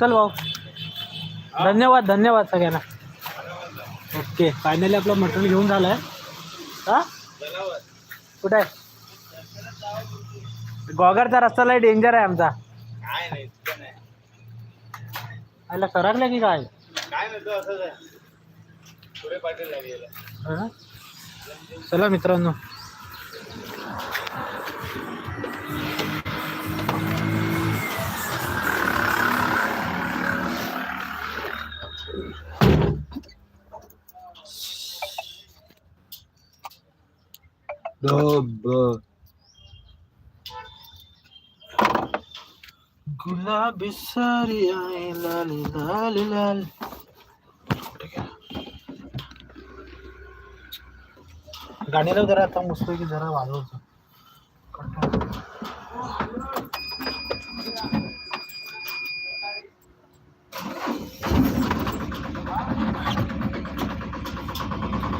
चल भाऊ. धन्यवाद धन्यवाद सगळ्यांना. ओके. फायनली आपलं मटेरियल घेऊन झालंय. हा? कुठे आहे? गोगरचा रस्ता लय डेंजर आहे आमचा. काय नाही इतकं नाही. आयला सरकलं की काय? आहे हा? चला मित्रांनो. गुलाबी सारी आहे लाल लाल लाल. गाडीला जरा आता मस्त की जरा वाजवतो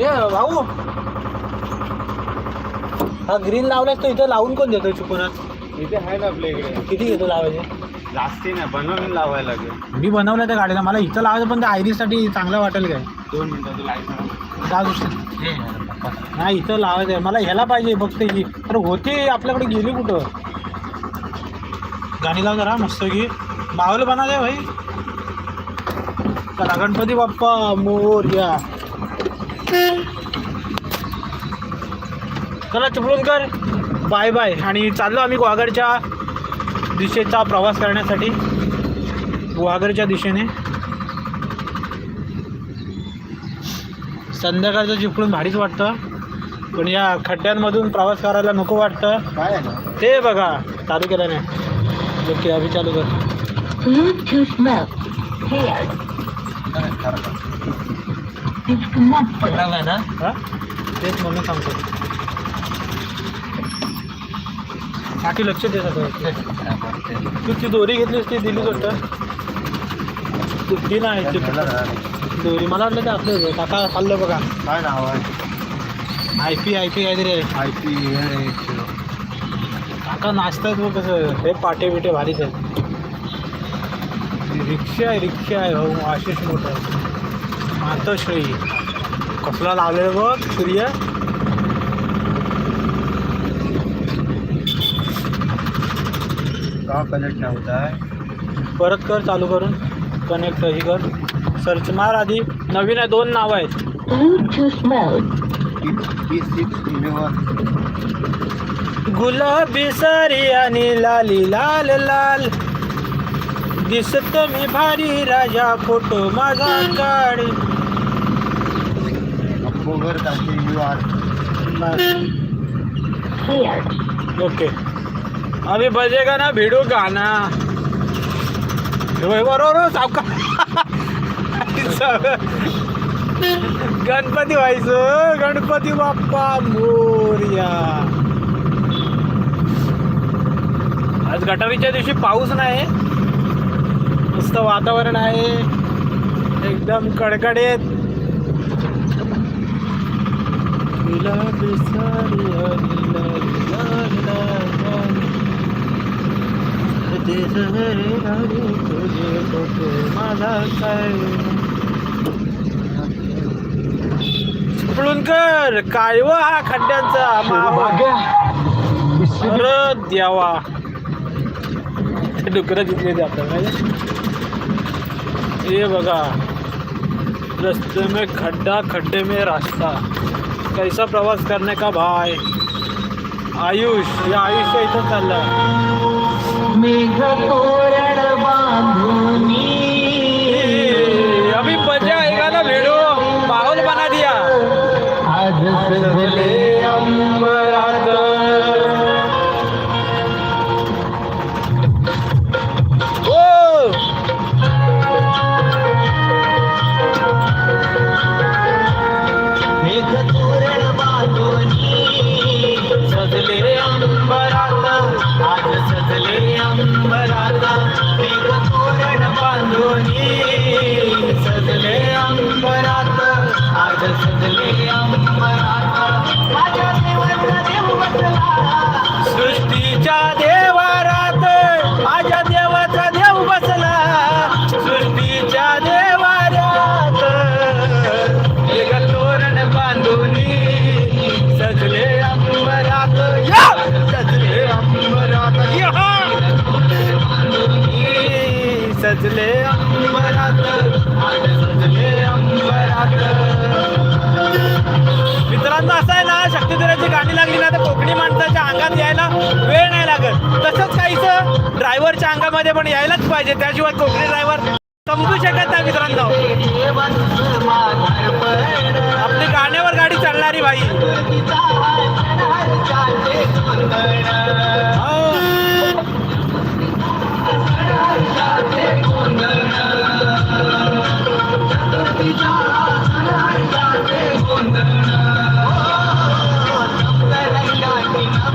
ए भाऊ. हा ग्रीन लावलाय तो इथं लावून कोण देतो चुकूनात इथे आहे ना आपल्या इकडे. किती घेतो लावायचे? जास्ती नाही बनवून लावायला लागेल. मी बनवलं त्या गाडीला मला इथं लावायचं पण त्या आयरीसाठी चांगलं वाटेल काय? दोन मिनिटाचं लाइट दहा गोष्टी नाही इथं लावायचं आहे मला ह्याला पाहिजे बघते ही तर होती आपल्याकडे गेली कुठं? गाणी लाव जरा मस्त की. मावलं बना दे भाई. चला गणपती बाप्पा मोर्या. चला चिपळून कर. बाय बाय आणि चाललो आम्ही गुहागरच्या दिशेचा प्रवास करण्यासाठी. गुहागरच्या दिशेने. संध्याकाळचं चिपळून भारीच वाटतं. पण या खड्ड्यांमधून प्रवास करायला नको वाटतं. ना? ते बघा चालू केलं नाही ओके अभि चालू कर. हा? तेच म्हणून सांगतो. काठी लक्ष दे तू ती दोरी घेतलीस ती दिली वाटतं ती नाही ती दोरी. मला वाटलं ते आपलं काका चाललं बघा. काय नाव आहे? आय पी आय पी काहीतरी आहे. आय पी काका नाचतायत बघ कसं हे पाटे बिटे भारीच आहेत. रिक्षा आहे रिक्षा आहे हो आशिष मोठं मातोश्री. कसला लावलेलं बघ सूर्य. का कनेक्ट नाही होत आहे? परत कर चालू करून. कनेक्ट ही कर. सर्च मार आधी. नवीन आहे दोन नाव आहेत. गुलाबी सारी आणि लाली लाल लाल. दिसत मी भारी राजा फोटो माझा काढ. ओके अभी बजेगा ना भिडू गाना बरोबर सावका गणपती व्हायचं गणपती बाप्पा मोर्या। आज गटारीच्या दिवशी पाऊस नाही. मस्त वातावरण आहे. एकदम कडकडीत. गुलाबी जहरे लाली तुझे माझा काय? चिपळूणकर हा खड्ड्यांचा मावा अरे द्यावा डुकरं तिथले ते आपल्याला? ये बघा. रस्ते में खड्डा खड्डे में रास्ता. कैसा प्रवास करने का भाई? आयुष हे आयुष्य इथं चाललं मेघतोरण बांधुनी अभी मजा आएगा ना भिडो माहौल बना दिया आज सजले सजले अंबरात. सजले अंबरात. मित्रांनो असं आहे ना शक्तिधराची गाणी लागली ना तर कोकणी माणसाच्या अंगात यायला वेळ नाही लागत. तसंच काहीच ड्रायव्हरच्या अंगामध्ये पण यायलाच पाहिजे. त्याशिवाय कोकणी ड्रायव्हर समजू शकत नाही मित्रांनो. आपली गाण्यावर गाडी चालणारी बाई.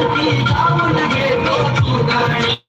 ಕಾಪಿ ಕಾಮನಿಗೆ ತೋತು ಗಾಣಿ